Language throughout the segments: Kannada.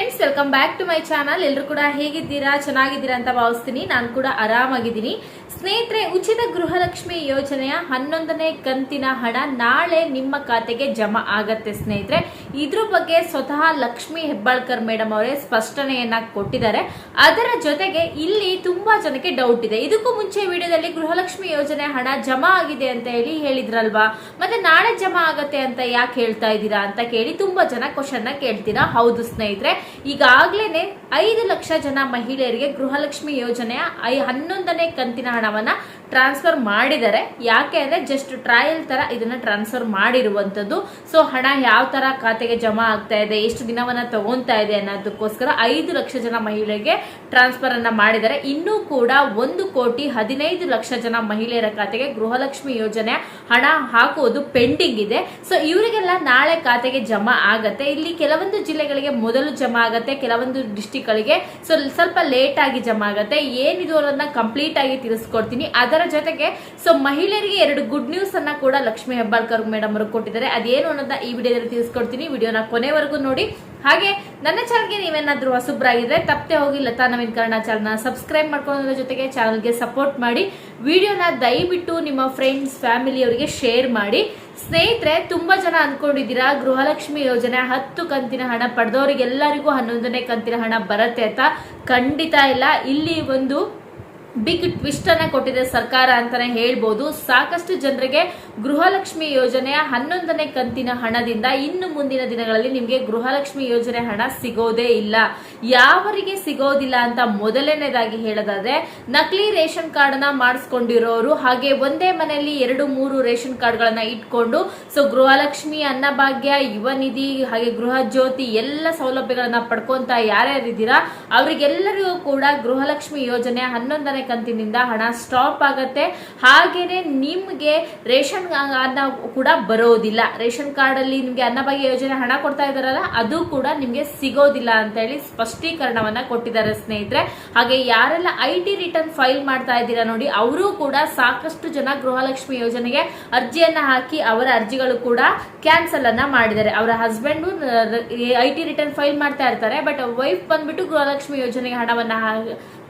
Friends welcome back to my channel ಎಲ್ಲರೂ ಕೂಡ ಹೇಗಿದ್ದೀರಾ? ಚೆನ್ನಾಗಿದ್ದೀರಾ ಅಂತ ಭಾವಿಸ್ತೀನಿ. ನಾನು ಕೂಡ ಆರಾಮಾಗಿದ್ದೀನಿ. ಸ್ನೇಹಿತರೆ, ಉಚಿತ ಗೃಹಲಕ್ಷ್ಮಿ ಯೋಜನೆಯ ಹನ್ನೊಂದನೇ ಕಂತಿನ ಹಣ ನಾಳೆ ನಿಮ್ಮ ಖಾತೆಗೆ ಜಮಾ ಆಗತ್ತೆ ಸ್ನೇಹಿತರೆ. ಇದ್ರ ಬಗ್ಗೆ ಸ್ವತಃ ಲಕ್ಷ್ಮಿ ಹೆಬ್ಬಾಳ್ಕರ್ ಮೇಡಮ್ ಅವರೇ ಸ್ಪಷ್ಟನೆಯನ್ನ ಕೊಟ್ಟಿದ್ದಾರೆ. ಅದರ ಜೊತೆಗೆ ಇಲ್ಲಿ ತುಂಬಾ ಜನಕ್ಕೆ ಡೌಟ್ ಇದೆ. ಇದಕ್ಕೂ ಮುಂಚೆ ವಿಡಿಯೋದಲ್ಲಿ ಗೃಹಲಕ್ಷ್ಮಿ ಯೋಜನೆ ಹಣ ಜಮಾ ಆಗಿದೆ ಅಂತ ಹೇಳಿ ಹೇಳಿದ್ರಲ್ವಾ? ಮತ್ತೆ ನಾಳೆ ಜಮಾ ಆಗತ್ತೆ ಅಂತ ಯಾಕೆ ಹೇಳ್ತಾ ಇದ್ದೀರಾ ಅಂತ ಕೇಳಿ ತುಂಬಾ ಜನ ಕ್ವಶನ್ನ ಕೇಳ್ತೀರಾ? ಹೌದು ಸ್ನೇಹಿತರೆ. ಈಗಾಗ್ಲೇನೆ ಐದು ಲಕ್ಷ ಜನ ಮಹಿಳೆಯರಿಗೆ ಗೃಹಲಕ್ಷ್ಮಿ ಯೋಜನೆಯ ಹನ್ನೊಂದನೇ ಕಂತಿನ ಹಣವನ್ನ ಟ್ರಾನ್ಸ್ಫರ್ ಮಾಡಿದ್ದಾರೆ ಯಾಕೆ ಅಂದರೆ ಜಸ್ಟ್ ಟ್ರಯಲ್ ಥರ ಇದನ್ನು ಟ್ರಾನ್ಸ್ಫರ್ ಮಾಡಿರುವಂಥದ್ದು. ಸೊ ಹಣ ಯಾವ ಥರ ಖಾತೆಗೆ ಜಮಾ ಆಗ್ತಾ ಇದೆ, ಎಷ್ಟು ದಿನವನ್ನು ತಗೊಂತಾ ಇದೆ ಅನ್ನೋದಕ್ಕೋಸ್ಕರ ಐದು ಲಕ್ಷ ಜನ ಮಹಿಳೆಗೆ ಟ್ರಾನ್ಸ್ಫರ್ ಅನ್ನ ಮಾಡಿದ್ದಾರೆ ಇನ್ನೂ ಕೂಡ ಒಂದು ಕೋಟಿ ಹದಿನೈದು ಲಕ್ಷ ಜನ ಮಹಿಳೆಯರ ಖಾತೆಗೆ ಗೃಹಲಕ್ಷ್ಮಿ ಯೋಜನೆ ಹಣ ಹಾಕುವುದು ಪೆಂಡಿಂಗ್ ಇದೆ. ಸೊ ಇವರಿಗೆಲ್ಲ ನಾಳೆ ಖಾತೆಗೆ ಜಮಾ ಆಗತ್ತೆ. ಇಲ್ಲಿ ಕೆಲವೊಂದು ಜಿಲ್ಲೆಗಳಿಗೆ ಮೊದಲು ಜಮಾ ಆಗತ್ತೆ, ಕೆಲವೊಂದು ಡಿಸ್ಟಿಕ್ಗಳಿಗೆ ಸೊ ಸ್ವಲ್ಪ ಲೇಟ್ ಆಗಿ ಜಮಾ ಆಗತ್ತೆ. ಏನಿದು ಅನ್ನೋದನ್ನ ಕಂಪ್ಲೀಟ್ ಆಗಿ ತಿಳಿಸ್ಕೊಡ್ತೀನಿ. ಅದರ ಜೊತೆಗೆ ಸೊ ಮಹಿಳೆಯರಿಗೆ ಎರಡು ಗುಡ್ ನ್ಯೂಸ್ ಅನ್ನ ಕೂಡ ಲಕ್ಷ್ಮಿ ಹೆಬ್ಬಾಳ್ಕರ್ ಮೇಡಮ್ ಅವರು ಕೊಟ್ಟಿದ್ದಾರೆ. ಅದೇನು ಅನ್ನೋದನ್ನ ಈ ವಿಡಿಯೋದಲ್ಲಿ ತಿಳಿಸ್ಕೊಡ್ತೀನಿ. ವಿಡಿಯೋನ ಕೊನೆವರೆಗೂ ನೋಡಿ. ಹಾಗೆ, ನನ್ನ ಚಾನಲ್ಗೆ ನೀವೇನಾದ್ರೂ ಹೊಸಬ್ರಾಗಿದ್ರೆ ತಪ್ಪದೆ ಹೋಗಿ ಲತಾ ನವೀನ್ ಕನ್ನಡ ಚಾನಲ್ನ ಸಬ್ಸ್ಕ್ರೈಬ್ ಮಾಡ್ಕೊಳ್ಳೋದ್ರ ಜೊತೆಗೆ ಚಾನಲ್ಗೆ ಸಪೋರ್ಟ್ ಮಾಡಿ. ವಿಡಿಯೋನ ದಯವಿಟ್ಟು ನಿಮ್ಮ ಫ್ರೆಂಡ್ಸ್ ಫ್ಯಾಮಿಲಿಯವರಿಗೆ ಶೇರ್ ಮಾಡಿ. ಸ್ನೇಹಿತರೆ, ತುಂಬಾ ಜನ ಅನ್ಕೊಂಡಿದ್ದೀರಾ, ಗೃಹಲಕ್ಷ್ಮಿ ಯೋಜನೆ ಹತ್ತು ಕಂತಿನ ಹಣ ಪಡೆದವರಿಗೆಲ್ಲರಿಗೂ ಹನ್ನೊಂದನೇ ಕಂತಿನ ಹಣ ಬರುತ್ತೆ ಅಂತ? ಖಂಡಿತ ಇಲ್ಲ. ಇಲ್ಲಿ ಒಂದು ಬಿಗ್ ಟ್ವಿಸ್ಟ್ ಅನ್ನ ಕೊಟ್ಟಿದೆ ಸರ್ಕಾರ ಅಂತಾನೆ ಹೇಳ್ಬೋದು. ಸಾಕಷ್ಟು ಜನರಿಗೆ ಗೃಹಲಕ್ಷ್ಮಿ ಯೋಜನೆಯ ಹನ್ನೊಂದನೇ ಕಂತಿನ ಹಣದಿಂದ ಇನ್ನು ಮುಂದಿನ ದಿನಗಳಲ್ಲಿ ನಿಮಗೆ ಗೃಹಲಕ್ಷ್ಮಿ ಯೋಜನೆ ಹಣ ಸಿಗೋದೇ ಇಲ್ಲ. ಯಾವರಿಗೆ ಸಿಗೋದಿಲ್ಲ ಅಂತ ಮೊದಲನೇದಾಗಿ ಹೇಳೋದಾದ್ರೆ, ನಕಲಿ ರೇಷನ್ ಕಾರ್ಡ್ನ ಮಾಡಿಸ್ಕೊಂಡಿರೋರು ಹಾಗೆ ಒಂದೇ ಮನೆಯಲ್ಲಿ ಎರಡು, ಮೂರು ರೇಷನ್ ಕಾರ್ಡ್ ಗಳನ್ನ ಇಟ್ಕೊಂಡು, ಸೊ ಗೃಹಲಕ್ಷ್ಮಿ, ಅನ್ನಭಾಗ್ಯ ಯುವ ನಿಧಿ ಹಾಗೆ ಗೃಹ ಜ್ಯೋತಿ ಎಲ್ಲ ಸೌಲಭ್ಯಗಳನ್ನ ಪಡ್ಕೊಂತ ಯಾರ್ಯಾರಿದ್ದೀರಾ ಅವರಿಗೆಲ್ಲರಿಗೂ ಕೂಡ ಗೃಹಲಕ್ಷ್ಮಿ ಯೋಜನೆ ಹನ್ನೊಂದನೇ ಕಂತಿನಿಂದ ಹಣ ಸ್ಟಾಪ್ ಆಗತ್ತೆ. ಹಾಗೇನೆ ನಿಮ್ಗೆ ರೇಷನ್ ಅನ್ನ ಕೂಡ ಬರೋದಿಲ್ಲ. ರೇಷನ್ ಕಾರ್ಡ್ ಅಲ್ಲಿ ನಿಮ್ಗೆ ಅನ್ನಭಾಗ್ಯ ಯೋಜನೆ ಹಣ ಕೊಡ್ತಾ ಇದಾರಲ್ಲ ಅದು ಕೂಡ ನಿಮ್ಗೆ ಸಿಗೋದಿಲ್ಲ ಅಂತ ಹೇಳಿ ಸ್ಪಷ್ಟೀಕರಣವನ್ನ ಕೊಟ್ಟಿದ್ದಾರೆ ಸ್ನೇಹಿತರೆ. ಹಾಗೆ ಯಾರೆಲ್ಲ ಐ ಟಿ ರಿಟರ್ನ್ ಫೈಲ್ ಮಾಡ್ತಾ ಇದ್ದೀರಾ ನೋಡಿ, ಅವರು ಕೂಡ ಸಾಕಷ್ಟು ಜನ ಗೃಹಲಕ್ಷ್ಮಿ ಯೋಜನೆಗೆ ಅರ್ಜಿಯನ್ನ ಹಾಕಿ ಅವರ ಅರ್ಜಿಗಳು ಕೂಡ ಕ್ಯಾನ್ಸಲ್ ಅನ್ನ ಮಾಡಿದ್ದಾರೆ. ಅವರ husband I T return file ಮಾಡ್ತಾ ಇರ್ತಾರೆ ಬಟ್ ವೈಫ್ ಬಂದ್ಬಿಟ್ಟು ಗೃಹಲಕ್ಷ್ಮಿ ಯೋಜನೆಗೆ ಹಣವನ್ನ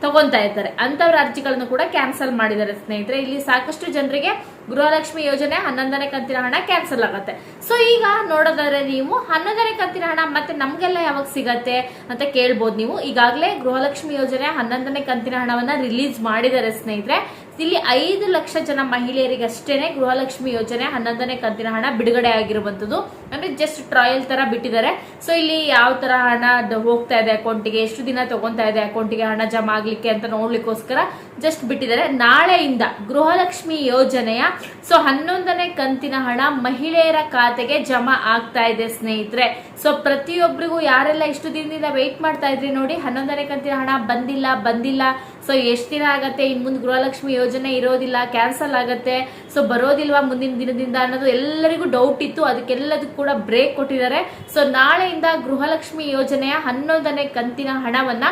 ತಗೊಂತಾ ಇರ್ತಾರೆ. ಅಂತವ್ರ ಅರ್ಜಿಗಳನ್ನು ಕೂಡ ಕ್ಯಾನ್ಸಲ್ ಮಾಡಿದ್ದಾರೆ ಸ್ನೇಹಿತರೆ. ಇಲ್ಲಿ ಸಾಕಷ್ಟು ಜನರಿಗೆ ಗೃಹಲಕ್ಷ್ಮಿ ಯೋಜನೆ ಹನ್ನೊಂದನೇ ಕಂತಿನ ಹಣ ಕ್ಯಾನ್ಸಲ್ ಆಗುತ್ತೆ. ಸೊ ಈಗ ನೋಡೋದಾದ್ರೆ ನೀವು ಹನ್ನೊಂದನೇ ಕಂತಿನ ಹಣ ಮತ್ತೆ ನಮ್ಗೆಲ್ಲ ಯಾವಾಗ ಸಿಗತ್ತೆ ಅಂತ ಕೇಳ್ಬೋದು ನೀವು. ಈಗಾಗಲೇ ಗೃಹಲಕ್ಷ್ಮಿ ಯೋಜನೆ ಹನ್ನೊಂದನೇ ಕಂತಿನ ಹಣವನ್ನ ರಿಲೀಸ್ ಮಾಡಿದ್ದಾರೆ ಸ್ನೇಹಿತರೆ. ಇಲ್ಲಿ ಐದು ಲಕ್ಷ ಜನ ಮಹಿಳೆಯರಿಗೆ ಅಷ್ಟೇನೆ ಗೃಹಲಕ್ಷ್ಮಿ ಯೋಜನೆ ಹನ್ನೊಂದನೇ ಕಂತಿನ ಹಣ ಬಿಡುಗಡೆ ಆಗಿರುವಂತದ್ದು ಅಂದ್ರೆ ಜಸ್ಟ್ ಟ್ರಯಲ್ ತರ ಬಿಟ್ಟಿದ್ದಾರೆ. ಸೊ ಇಲ್ಲಿ ಯಾವ ತರ ಹಣ ಹೋಗ್ತಾ ಇದೆ ಅಕೌಂಟಿಗೆ ಎಷ್ಟು ದಿನ ತಗೊಂತಾ ಇದೆ ಅಕೌಂಟಿಗೆ ಹಣ ಜಮಾ ಆಗ್ಲಿಕ್ಕೆ ಅಂತ ನೋಡ್ಲಿಕ್ಕೋಸ್ಕರ ಜಸ್ಟ್ ಬಿಟ್ಟಿದ್ದಾರೆ. ನಾಳೆಯಿಂದ ಗೃಹಲಕ್ಷ್ಮಿ ಯೋಜನೆಯ ಸೊ ಹನ್ನೊಂದನೇ ಕಂತಿನ ಹಣ ಮಹಿಳೆಯರ ಖಾತೆಗೆ ಜಮಾ ಆಗ್ತಾ ಇದೆ, ಸ್ನೇಹಿತರೆ. ಸೊ ಪ್ರತಿಯೊಬ್ಬರಿಗೂ ಯಾರೆಲ್ಲ ಇಷ್ಟು ದಿನದಿಂದ ವೆಯ್ಟ್ ಮಾಡ್ತಾ ಇದ್ರಿ ನೋಡಿ, ಹನ್ನೊಂದನೇ ಕಂತಿನ ಹಣ ಬಂದಿಲ್ಲ ಬಂದಿಲ್ಲ. ಸೊ ಎಷ್ಟು ದಿನ ಆಗತ್ತೆ? ಇನ್ ಮುಂದೆ ಗೃಹಲಕ್ಷ್ಮಿ ಯೋಜನೆ ಇರೋದಿಲ್ಲ ಕ್ಯಾನ್ಸಲ್ ಆಗತ್ತೆ. ಸೊ ಬರೋದಿಲ್ವಾ ಮುಂದಿನ ದಿನದಿಂದ ಅನ್ನೋದು ಎಲ್ಲರಿಗೂ ಡೌಟ್ ಇತ್ತು. ಅದಕ್ಕೆಲ್ಲದಕ್ಕೂ ಕೂಡ ಬ್ರೇಕ್ ಕೊಟ್ಟಿದ್ದಾರೆ. ಸೊ ನಾಳೆಯಿಂದ ಗೃಹಲಕ್ಷ್ಮಿ ಯೋಜನೆಯ ಹನ್ನೊಂದನೇ ಕಂತಿನ ಹಣವನ್ನ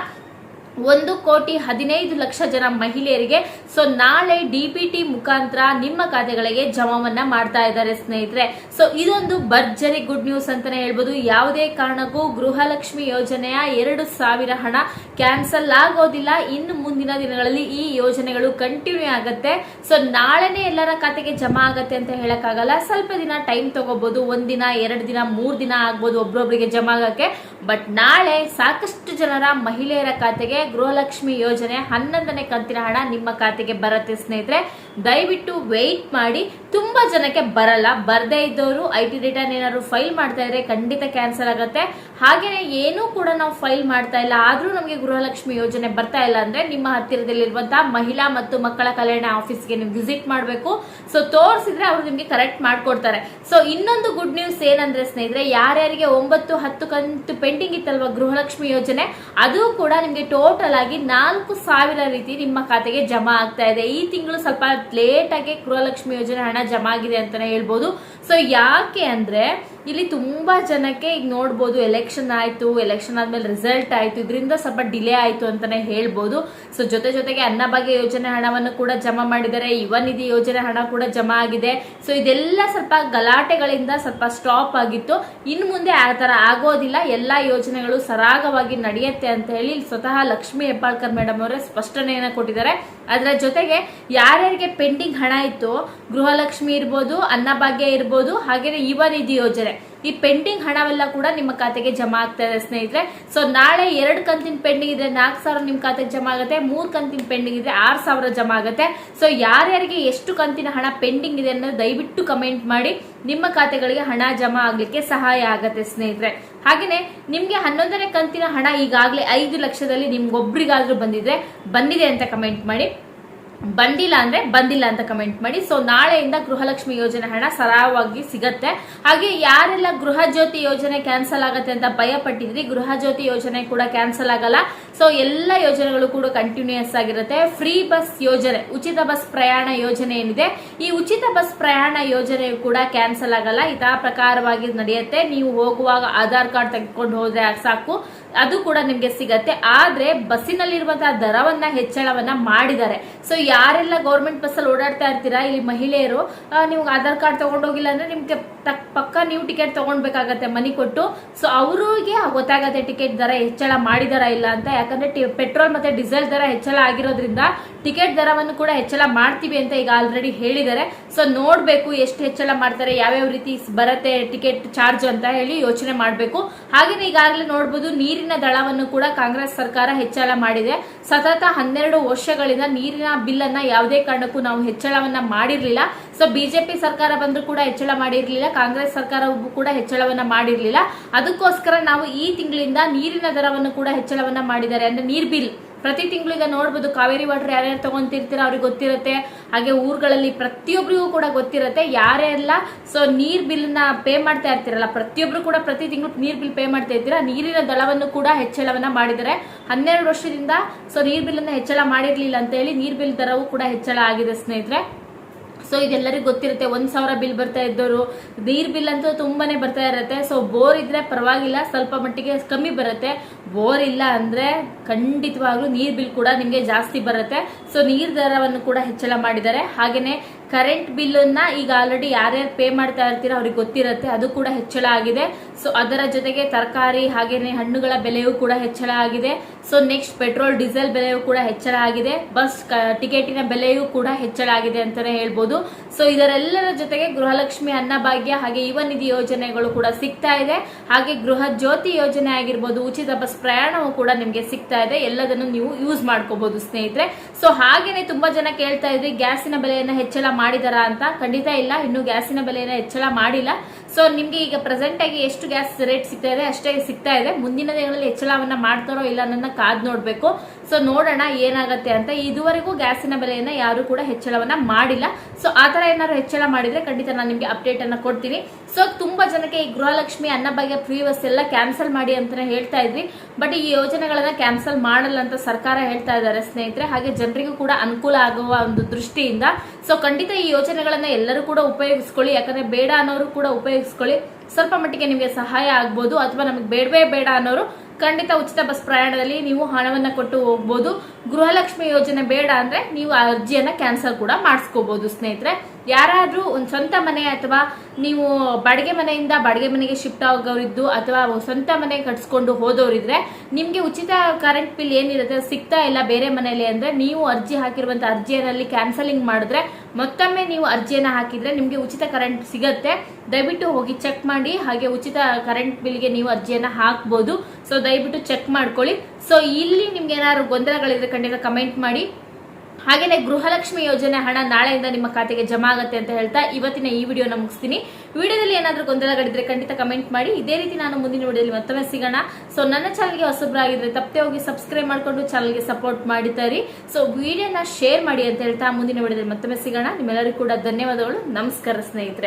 ಒಂದು ಕೋಟಿ ಹದಿನೈದು ಲಕ್ಷ ಜನ ಮಹಿಳೆಯರಿಗೆ ಸೊ ನಾಳೆ ಡಿ ಬಿ ಟಿ ಮುಖಾಂತರ ನಿಮ್ಮ ಖಾತೆಗಳಿಗೆ ಜಮಾವನ್ನ ಮಾಡ್ತಾ ಇದ್ದಾರೆ ಸ್ನೇಹಿತರೆ. ಸೊ ಇದೊಂದು ಭರ್ಜರಿ ಗುಡ್ ನ್ಯೂಸ್ ಅಂತಾನೆ ಹೇಳ್ಬೋದು. ಯಾವುದೇ ಕಾರಣಕ್ಕೂ ಗೃಹಲಕ್ಷ್ಮಿ ಯೋಜನೆಯ ಎರಡು ಸಾವಿರ ಹಣ ಕ್ಯಾನ್ಸಲ್ ಆಗೋದಿಲ್ಲ. ಇನ್ನು ಮುಂದಿನ ದಿನಗಳಲ್ಲಿ ಈ ಯೋಜನೆಗಳು ಕಂಟಿನ್ಯೂ ಆಗತ್ತೆ. ಸೊ ನಾಳೆನೇ ಎಲ್ಲರ ಖಾತೆಗೆ ಜಮಾ ಆಗತ್ತೆ ಅಂತ ಹೇಳಕ್ಕಾಗಲ್ಲ. ಸ್ವಲ್ಪ ದಿನ ಟೈಮ್ ತಗೋಬಹುದು ಒಂದಿನ, ಎರಡು ದಿನ, ಮೂರು ದಿನ ಆಗ್ಬೋದು ಒಬ್ರೊಬ್ರಿಗೆ ಜಮಾ ಆಗಕ್ಕೆ. ಬಟ್ ನಾಳೆ ಸಾಕಷ್ಟು ಜನರ ಮಹಿಳೆಯರ ಖಾತೆಗೆ ಗೃಹಲಕ್ಷ್ಮಿ ಯೋಜನೆ ಹನ್ನೊಂದನೇ ಕಂತಿನ ಹಣ ನಿಮ್ಮ ಖಾತೆಗೆ ಬರುತ್ತೆ ಸ್ನೇಹಿತರೆ. ದಯವಿಟ್ಟು ವೆಯ್ಟ್ ಮಾಡಿ. ತುಂಬಾ ಜನಕ್ಕೆ ಬರಲ್ಲ. ಬರದೇ ಇದ್ದವರು ಐ ಟಿ ರಿಟರ್ನ್ ಏನಾದ್ರು ಫೈಲ್ ಮಾಡ್ತಾ ಇದ್ರೆ ಖಂಡಿತ ಕ್ಯಾನ್ಸಲ್ ಆಗುತ್ತೆ. ಹಾಗೇನೆ ಏನೂ ಕೂಡ ನಾವು ಫೈಲ್ ಮಾಡ್ತಾ ಇಲ್ಲ. ಆದರೂ ನಮಗೆ ಗೃಹಲಕ್ಷ್ಮಿ ಯೋಜನೆ ಬರ್ತಾ ಇಲ್ಲ ಅಂದರೆ ನಿಮ್ಮ ಹತ್ತಿರದಲ್ಲಿರುವಂತಹ ಮಹಿಳಾ ಮತ್ತು ಮಕ್ಕಳ ಕಲ್ಯಾಣ ಆಫೀಸ್ಗೆ ನೀವು ವಿಸಿಟ್ ಮಾಡಬೇಕು. ಸೊ ತೋರಿಸಿದ್ರೆ ಅವರು ನಿಮಗೆ ಕರೆಕ್ಟ್ ಮಾಡಿಕೊಡ್ತಾರೆ. ಸೊ ಇನ್ನೊಂದು ಗುಡ್ ನ್ಯೂಸ್ ಏನಂದ್ರೆ ಸ್ನೇಹಿತರೆ, ಯಾರ್ಯಾರಿಗೆ ಒಂಬತ್ತು ಹತ್ತು ಕಂತು ಪೆಂಡಿಂಗ್ ಇತ್ತಲ್ವ ಗೃಹಲಕ್ಷ್ಮಿ ಯೋಜನೆ, ಅದು ಕೂಡ ನಿಮಗೆ ಟೋಟಲ್ ಆಗಿ ನಾಲ್ಕು ಸಾವಿರ ರೀತಿ ನಿಮ್ಮ ಖಾತೆಗೆ ಜಮಾ ಆಗ್ತಾ ಇದೆ. ಈ ತಿಂಗಳು ಸ್ವಲ್ಪ ಲೇಟ್ ಆಗಿ ಗೃಹಲಕ್ಷ್ಮಿ ಯೋಜನೆ ಹಣ ಜಮಾ ಆಗಿದೆ ಅಂತಾನೆ ಹೇಳ್ಬೋದು. ಸೊ ಯಾಕೆ ಅಂದ್ರೆ ಇಲ್ಲಿ ತುಂಬಾ ಜನಕ್ಕೆ ಈಗ ನೋಡ್ಬೋದು ಎಲೆಕ್ಷನ್ ಆಯಿತು ಎಲೆಕ್ಷನ್ ಆದಮೇಲೆ ರಿಸಲ್ಟ್ ಆಯ್ತು, ಇದರಿಂದ ಸ್ವಲ್ಪ ಡಿಲೇ ಆಯಿತು ಅಂತಾನೆ ಹೇಳ್ಬೋದು. ಸೊ ಜೊತೆ ಜೊತೆಗೆ ಅನ್ನಭಾಗ್ಯ ಯೋಜನೆ ಹಣವನ್ನು ಕೂಡ ಜಮಾ ಮಾಡಿದ್ದಾರೆ, ಯುವ ನಿಧಿ ಯೋಜನೆ ಹಣ ಕೂಡ ಜಮಾ ಆಗಿದೆ. ಸೊ ಇದೆಲ್ಲ ಸ್ವಲ್ಪ ಗಲಾಟೆಗಳಿಂದ ಸ್ವಲ್ಪ ಸ್ಟಾಪ್ ಆಗಿತ್ತು. ಇನ್ನು ಮುಂದೆ ಆ ಥರ ಆಗೋದಿಲ್ಲ. ಎಲ್ಲಾ ಯೋಜನೆಗಳು ಸರಾಗವಾಗಿ ನಡೆಯುತ್ತೆ ಅಂತ ಹೇಳಿ ಸ್ವತಃ ಲಕ್ಷ್ಮಿ ಹೆಬ್ಬಾಳ್ಕರ್ ಮೇಡಮ್ ಅವರೇ ಸ್ಪಷ್ಟನೆಯನ್ನು ಕೊಟ್ಟಿದ್ದಾರೆ. ಅದರ ಜೊತೆಗೆ ಯಾರ್ಯಾರಿಗೆ ಪೆಂಡಿಂಗ್ ಹಣ ಇತ್ತು, ಗೃಹಲಕ್ಷ್ಮಿ ಇರ್ಬೋದು ಅನ್ನಭಾಗ್ಯ ಇರ್ಬೋದು ಹಾಗೇನೆ ಯುವ ನಿಧಿ ಯೋಜನೆ. ಈ ಪೆಂಡಿಂಗ್ ಹಣವೆಲ್ಲ ಕೂಡ ನಿಮ್ಮ ಖಾತೆಗೆ ಜಮಾ ಆಗ್ತಾ ಇದೆ ಸ್ನೇಹಿತರೆ. ಸೊ ನಾಳೆ ಎರಡು ಕಂತಿನ ಪೆಂಡಿಂಗ್ ಇದ್ರೆ ನಾಲ್ಕು ಸಾವಿರ ನಿಮ್ಮ ಖಾತೆಗೆ ಜಮಾ ಆಗುತ್ತೆ, ಮೂರು ಕಂತಿನ ಪೆಂಡಿಂಗ್ ಇದ್ರೆ ಆರು ಸಾವಿರ ಜಮಾ ಆಗುತ್ತೆ. ಸೊ ಯಾರ್ಯಾರಿಗೆ ಎಷ್ಟು ಕಂತಿನ ಹಣ ಪೆಂಡಿಂಗ್ ಇದೆ ಅನ್ನೋದು ದಯವಿಟ್ಟು ಕಮೆಂಟ್ ಮಾಡಿ. ನಿಮ್ಮ ಖಾತೆಗಳಿಗೆ ಹಣ ಜಮಾ ಆಗಲಿಕ್ಕೆ ಸಹಾಯ ಆಗುತ್ತೆ ಸ್ನೇಹಿತರೆ. ಹಾಗೆಯೇ ನಿಮಗೆ ಹನ್ನೊಂದನೇ ಕಂತಿನ ಹಣ ಈಗಾಗಲೇ ಐದು ಲಕ್ಷದಲ್ಲಿ ನಿಮ್ಗೊಬ್ರಿಗಾದ್ರೂ ಬಂದಿದ್ರೆ ಬಂದಿದೆ ಅಂತ ಕಮೆಂಟ್ ಮಾಡಿ. ಬಂದಿಲ್ಲ ಅಂದ್ರೆ ಬಂದಿಲ್ಲ ಅಂತ ಕಮೆಂಟ್ ಮಾಡಿ. ಸೊ ನಾಳೆಯಿಂದ ಗೃಹಲಕ್ಷ್ಮಿ ಯೋಜನೆ ಹಣ ಸರಾಗವಾಗಿ ಸಿಗತ್ತೆ. ಹಾಗೆ ಯಾರೆಲ್ಲ ಗೃಹ ಜ್ಯೋತಿ ಯೋಜನೆ ಕ್ಯಾನ್ಸಲ್ ಆಗತ್ತೆ ಅಂತ ಭಯ ಪಟ್ಟಿದ್ರಿ ಗೃಹ ಜ್ಯೋತಿ ಯೋಜನೆ ಕೂಡ ಕ್ಯಾನ್ಸಲ್ ಆಗಲ್ಲ. ಸೊ ಎಲ್ಲ ಯೋಜನೆಗಳು ಕೂಡ ಕಂಟಿನ್ಯೂಯಸ್ ಆಗಿರುತ್ತೆ. ಫ್ರೀ ಬಸ್ ಯೋಜನೆ, ಉಚಿತ ಬಸ್ ಪ್ರಯಾಣ ಯೋಜನೆ ಏನಿದೆ, ಈ ಉಚಿತ ಬಸ್ ಪ್ರಯಾಣ ಯೋಜನೆ ಕೂಡ ಕ್ಯಾನ್ಸಲ್ ಆಗಲ್ಲ. ಇತರ ಪ್ರಕಾರವಾಗಿ ನಡೆಯುತ್ತೆ. ನೀವು ಹೋಗುವಾಗ ಆಧಾರ್ ಕಾರ್ಡ್ ತೆಗೆದುಕೊಂಡು ಹೋದ್ರೆ ಸಾಕು. ಅದು ಕೂಡ ನಿಮ್ಗೆ ಸಿಗತ್ತೆ. ಆದ್ರೆ ಬಸ್ಸಿನಲ್ಲಿರುವಂತಹ ದರವನ್ನ, ಹೆಚ್ಚಳವನ್ನ ಮಾಡಿದ್ದಾರೆ. ಸೊ ಯಾರೆಲ್ಲ ಗೌರ್ಮೆಂಟ್ ಬಸ್ ಅಲ್ಲಿ ಓಡಾಡ್ತಾ ಇರ್ತೀರಾ, ಇಲ್ಲಿ ಮಹಿಳೆಯರು ನೀವು ಆಧಾರ್ ಕಾರ್ಡ್ ತಗೊಂಡೋಗಿಲ್ಲ ಅಂದ್ರೆ ನಿಮ್ಗೆ ತಕ್, ಪಕ್ಕ ನೀವು ಟಿಕೆಟ್ ತಗೊಂಡ್ಬೇಕಾಗತ್ತೆ, ಮನಿ ಕೊಟ್ಟು. ಸೊ ಅವರಿಗೆ ಗೊತ್ತಾಗತ್ತೆ ಟಿಕೆಟ್ ದರ ಹೆಚ್ಚಳ ಮಾಡಿದಾರ ಇಲ್ಲ ಅಂತ. ಯಾಕಂದ್ರೆ ಪೆಟ್ರೋಲ್ ಮತ್ತೆ ಡೀಸೆಲ್ ದರ ಹೆಚ್ಚಳ ಆಗಿರೋದ್ರಿಂದ ಟಿಕೆಟ್ ದರವನ್ನು ಕೂಡ ಹೆಚ್ಚಳ ಮಾಡ್ತೀವಿ ಅಂತ ಈಗ ಆಲ್ರೆಡಿ ಹೇಳಿದ್ದಾರೆ. ಸೊ ನೋಡ್ಬೇಕು ಎಷ್ಟು ಹೆಚ್ಚಳ ಮಾಡ್ತಾರೆ, ಯಾವ್ಯಾವ ರೀತಿ ಬರತ್ತೆ ಟಿಕೆಟ್ ಚಾರ್ಜ್ ಅಂತ ಹೇಳಿ ಯೋಚನೆ ಮಾಡಬೇಕು. ಹಾಗೇನೆ ಈಗಾಗಲೇ ನೋಡ್ಬೋದು ನೀರಿನ ದಳವನ್ನು ಕೂಡ ಕಾಂಗ್ರೆಸ್ ಸರ್ಕಾರ ಹೆಚ್ಚಳ ಮಾಡಿದೆ. ಸತತ ಹನ್ನೆರಡು ವರ್ಷಗಳಿಂದ ನೀರಿನ ಬಿಲ್ ಅನ್ನ ಯಾವುದೇ ಕಾರಣಕ್ಕೂ ನಾವು ಹೆಚ್ಚಳವನ್ನ ಮಾಡಿರಲಿಲ್ಲ. ಸೊ ಬಿಜೆಪಿ ಸರ್ಕಾರ ಬಂದ್ರೂ ಕೂಡ ಹೆಚ್ಚಳ ಮಾಡಿರ್ಲಿಲ್ಲ. ಕಾಂಗ್ರೆಸ್ ಸರ್ಕಾರವು ಕೂಡ ಹೆಚ್ಚಳವನ್ನ ಮಾಡಿರಲಿಲ್ಲ. ಅದಕ್ಕೋಸ್ಕರ ನಾವು ಈ ತಿಂಗಳಿಂದ ನೀರಿನ ದರವನ್ನು ಕೂಡ ಹೆಚ್ಚಳವನ್ನ ಮಾಡಿದ್ದಾರೆ. ಅಂದ್ರೆ ನೀರ್ ಬಿಲ್. ಪ್ರತಿ ತಿಂಗಳು ಈಗ ನೋಡ್ಬೋದು, ಕಾವೇರಿ ವಾಟರ್ ಯಾರ್ಯಾರು ತಗೊಂತಿರ್ತೀರ ಅವ್ರಿಗೆ ಗೊತ್ತಿರುತ್ತೆ. ಹಾಗೆ ಊರುಗಳಲ್ಲಿ ಪ್ರತಿಯೊಬ್ಬರಿಗೂ ಕೂಡ ಗೊತ್ತಿರುತ್ತೆ. ಯಾರೆಲ್ಲ ಸೊ ನೀರ್ ಬಿಲ್ನ ಪೇ ಮಾಡ್ತಾ ಇರ್ತೀರಲ್ಲ ಪ್ರತಿಯೊಬ್ಬರು ಕೂಡ ಪ್ರತಿ ತಿಂಗಳು ನೀರ್ ಬಿಲ್ ಪೇ ಮಾಡ್ತಾ ಇರ್ತೀರಾ, ನೀರಿನ ದಳವನ್ನು ಕೂಡ ಹೆಚ್ಚಳವನ್ನ ಮಾಡಿದ್ದಾರೆ ಹನ್ನೆರಡು ವರ್ಷದಿಂದ ಸೊ ನೀರ್ ಬಿಲ್ ಅನ್ನ ಹೆಚ್ಚಳ ಮಾಡಿರ್ಲಿಲ್ಲ ಅಂತ ಹೇಳಿ ನೀರ್ ಬಿಲ್ ದರವು ಕೂಡ ಹೆಚ್ಚಳ ಆಗಿದೆ ಸ್ನೇಹಿತರೆ. ಸೊ ಇದೆಲ್ಲರಿಗೂ ಗೊತ್ತಿರುತ್ತೆ, ಒಂದ್ ಸಾವಿರ ಬಿಲ್ ಬರ್ತಾ ಇದ್ದವರು ನೀರ್ ಬಿಲ್ ಅಂತೂ ತುಂಬಾನೇ ಬರ್ತಾ ಇರುತ್ತೆ. ಸೊ ಬೋರ್ ಇದ್ರೆ ಪರವಾಗಿಲ್ಲ, ಸ್ವಲ್ಪ ಮಟ್ಟಿಗೆ ಕಮ್ಮಿ ಬರುತ್ತೆ. ಬೋರ್ ಇಲ್ಲ ಅಂದ್ರೆ ಖಂಡಿತವಾಗ್ಲೂ ನೀರ್ ಬಿಲ್ ಕೂಡ ನಿಮ್ಗೆ ಜಾಸ್ತಿ ಬರುತ್ತೆ. ಸೊ ನೀರ್ ದರವನ್ನು ಕೂಡ ಹೆಚ್ಚಳ ಮಾಡಿದ್ದಾರೆ. ಹಾಗೇನೆ ಕರೆಂಟ್ ಬಿಲ್ ಅನ್ನ ಈಗ ಆಲ್ರೆಡಿ ಯಾರ್ಯಾರು ಪೇ ಮಾಡ್ತಾ ಇರ್ತೀರೋ ಅವ್ರಿಗೆ ಗೊತ್ತಿರುತ್ತೆ, ಅದು ಕೂಡ ಹೆಚ್ಚಳ ಆಗಿದೆ. ಸೊ ಅದರ ಜೊತೆಗೆ ತರಕಾರಿ, ಹಾಗೇನೆ ಹಣ್ಣುಗಳ ಬೆಲೆಯೂ ಕೂಡ ಹೆಚ್ಚಳ ಆಗಿದೆ. ಸೊ ನೆಕ್ಸ್ಟ್ ಪೆಟ್ರೋಲ್ ಡೀಸೆಲ್ ಬೆಲೆಯೂ ಕೂಡ ಹೆಚ್ಚಳ ಆಗಿದೆ. ಬಸ್ ಟಿಕೆಟಿನ ಬೆಲೆಯೂ ಕೂಡ ಹೆಚ್ಚಳ ಆಗಿದೆ ಅಂತಾನೆ ಹೇಳ್ಬೋದು. ಸೊ ಇದರೆಲ್ಲರ ಜೊತೆಗೆ ಗೃಹಲಕ್ಷ್ಮಿ ಅನ್ನಭಾಗ್ಯ ಹಾಗೆ ಯುವ ನಿಧಿ ಯೋಜನೆಗಳು ಕೂಡ ಸಿಗ್ತಾ ಇದೆ. ಹಾಗೆ ಗೃಹ ಜ್ಯೋತಿ ಯೋಜನೆ ಆಗಿರ್ಬೋದು, ಉಚಿತ ಬಸ್ ಪ್ರಯಾಣವೂ ಕೂಡ ನಿಮಗೆ ಸಿಗ್ತಾ ಇದೆ. ಎಲ್ಲದನ್ನು ನೀವು ಯೂಸ್ ಮಾಡ್ಕೋಬಹುದು ಸ್ನೇಹಿತರೆ. ಸೊ ಹಾಗೇನೆ ತುಂಬಾ ಜನ ಕೇಳ್ತಾ ಇದ್ರಿ ಗ್ಯಾಸಿನ ಬೆಲೆಯನ್ನು ಹೆಚ್ಚಳ ಮಾಡಿದಾರ ಅಂತ. ಖಂಡಿತ ಇಲ್ಲ. ಇನ್ನು ಗ್ಯಾಸಿನ ಬೆಲೆಯನ್ನು ಹೆಚ್ಚಳ ಮಾಡಿಲ್ಲ. ಸೊ ನಿಮ್ಗೆ ಈಗ ಪ್ರೆಸೆಂಟ್ ಆಗಿ ಎಷ್ಟು ಗ್ಯಾಸ್ ರೇಟ್ ಸಿಗ್ತಾ ಇದೆ? ಅಷ್ಟೇ ಸಿಗ್ತಾ ಇದೆ. ಮುಂದಿನ ದಿನಗಳಲ್ಲಿ ಹೆಚ್ಚಳವನ್ನ ಮಾಡ್ತಾರೋ ಇಲ್ಲ ನನ್ನ ಕಾದ್ ನೋಡ್ಬೇಕು. ಸೊ ನೋಡೋಣ ಏನಾಗತ್ತೆ ಅಂತ ಇದುವರೆಗೂ ಗ್ಯಾಸಿನ ಬೆಲೆಯನ್ನ ಯಾರು ಕೂಡ ಹೆಚ್ಚಳವನ್ನ ಮಾಡಿಲ್ಲ. ಸೊ ಆ ಥರ ಏನಾದ್ರು ಹೆಚ್ಚಳ ಮಾಡಿದ್ರೆ ಖಂಡಿತ ನಾನು ನಿಮ್ಗೆ ಅಪ್ಡೇಟ್ ಅನ್ನ ಕೊಡ್ತೀನಿ. ಸೊ ತುಂಬಾ ಜನಕ್ಕೆ ಈ ಗೃಹಲಕ್ಷ್ಮಿ ಅನ್ನಭಾಗ್ಯ ಫ್ರೀ ಬಸ್ ಎಲ್ಲ ಕ್ಯಾನ್ಸಲ್ ಮಾಡಿ ಅಂತ ಹೇಳ್ತಾ ಇದ್ವಿ. ಬಟ್ ಈ ಯೋಜನೆಗಳನ್ನ ಕ್ಯಾನ್ಸಲ್ ಮಾಡಲ್ಲ ಅಂತ ಸರ್ಕಾರ ಹೇಳ್ತಾ ಇದ್ದಾರೆ ಸ್ನೇಹಿತರೆ. ಹಾಗೆ ಜನರಿಗೂ ಕೂಡ ಅನುಕೂಲ ಆಗುವ ಒಂದು ದೃಷ್ಟಿಯಿಂದ. ಸೊ ಖಂಡಿತ ಈ ಯೋಜನೆಗಳನ್ನ ಎಲ್ಲರೂ ಕೂಡ ಉಪಯೋಗಿಸ್ಕೊಳ್ಳಿ. ಯಾಕಂದ್ರೆ ಬೇಡ ಅನ್ನೋರು ಕೂಡ ಉಪಯೋಗಿಸ್ಕೊಳ್ಳಿ. ಸ್ವಲ್ಪ ಮಟ್ಟಿಗೆ ನಿಮಗೆ ಸಹಾಯ ಆಗ್ಬೋದು. ಅಥವಾ ನಮಗೆ ಬೇಡವೇ ಬೇಡ ಅನ್ನೋರು ಖಂಡಿತ ಉಚಿತ ಬಸ್ ಪ್ರಯಾಣದಲ್ಲಿ ನೀವು ಹಣವನ್ನು ಕೊಟ್ಟು ಹೋಗ್ಬೋದು. ಗೃಹಲಕ್ಷ್ಮಿ ಯೋಜನೆ ಬೇಡ ಅಂದ್ರೆ ನೀವು ಆ ಅರ್ಜಿಯನ್ನ ಕ್ಯಾನ್ಸಲ್ ಕೂಡ ಮಾಡಿಸ್ಕೋಬಹುದು ಸ್ನೇಹಿತರೆ. ಯಾರಾದ್ರೂ ಒಂದು ಸ್ವಂತ ಮನೆ ಅಥವಾ ನೀವು ಬಾಡಿಗೆ ಮನೆಯಿಂದ ಬಾಡಿಗೆ ಮನೆಗೆ ಶಿಫ್ಟ್ ಆಗೋರಿದ್ದು ಅಥವಾ ಸ್ವಂತ ಮನೆ ಕಟ್ಸ್ಕೊಂಡು ಹೋದವರಿದ್ರೆ ನಿಮಗೆ ಉಚಿತ ಕರೆಂಟ್ ಬಿಲ್ ಏನಿರುತ್ತೆ, ಸಿಗ್ತಾ ಇಲ್ಲ ಬೇರೆ ಮನೆಯಲ್ಲಿ ಅಂದರೆ ನೀವು ಅರ್ಜಿ ಹಾಕಿರುವಂಥ ಅರ್ಜಿಯಲ್ಲಿ ಕ್ಯಾನ್ಸಲಿಂಗ್ ಮಾಡಿದ್ರೆ ಮತ್ತೊಮ್ಮೆ ನೀವು ಅರ್ಜಿಯನ್ನು ಹಾಕಿದರೆ ನಿಮಗೆ ಉಚಿತ ಕರೆಂಟ್ ಸಿಗತ್ತೆ. ದಯವಿಟ್ಟು ಹೋಗಿ ಚೆಕ್ ಮಾಡಿ, ಹಾಗೆ ಉಚಿತ ಕರೆಂಟ್ ಬಿಲ್ಗೆ ನೀವು ಅರ್ಜಿಯನ್ನು ಹಾಕ್ಬೋದು. ಸೊ ದಯವಿಟ್ಟು ಚೆಕ್ ಮಾಡ್ಕೊಳ್ಳಿ. ಸೊ ಇಲ್ಲಿ ನಿಮ್ಗೆ ಏನಾದ್ರು ಗೊಂದಲಗಳಿದ್ರೆ ಖಂಡಿತ ಕಮೆಂಟ್ ಮಾಡಿ. ಹಾಗೇನೆ ಗೃಹಲಕ್ಷ್ಮಿ ಯೋಜನೆ ಹಣ ನಾಳೆಯಿಂದ ನಿಮ್ಮ ಖಾತೆಗೆ ಜಮಾ ಆಗುತ್ತೆ ಅಂತ ಹೇಳ್ತಾ ಇವತ್ತಿನ ಈ ವಿಡಿಯೋನ ಮುಗಿಸ್ತೀನಿ. ವಿಡಿಯೋದಲ್ಲಿ ಏನಾದರೂ ಗೊಂದಲಗಳಿದ್ರೆ ಖಂಡಿತ ಕಮೆಂಟ್ ಮಾಡಿ. ಇದೇ ರೀತಿ ನಾನು ಮುಂದಿನ ವಿಡಿಯೋದಲ್ಲಿ ಮತ್ತೊಮ್ಮೆ ಸಿಗೋಣ. ಸೊ ನನ್ನ ಚಾನಲ್ಗೆ ಹೊಸಬ್ರಾಗಿದ್ರೆ ತಪ್ಪದೆ ಹೋಗಿ ಸಬ್ಸ್ಕ್ರೈಬ್ ಮಾಡ್ಕೊಂಡು ಚಾನಲ್ಗೆ ಸಪೋರ್ಟ್ ಮಾಡಿದ್ದಾರೆ ಸೊ ವಿಡಿಯೋನ ಶೇರ್ ಮಾಡಿ ಅಂತ ಹೇಳ್ತಾ ಮುಂದಿನ ವಿಡಿಯೋದಲ್ಲಿ ಮತ್ತೊಮ್ಮೆ ಸಿಗೋಣ. ನಿಮ್ಮೆಲ್ಲರಿಗೂ ಕೂಡ ಧನ್ಯವಾದಗಳು. ನಮಸ್ಕಾರ ಸ್ನೇಹಿತರೆ.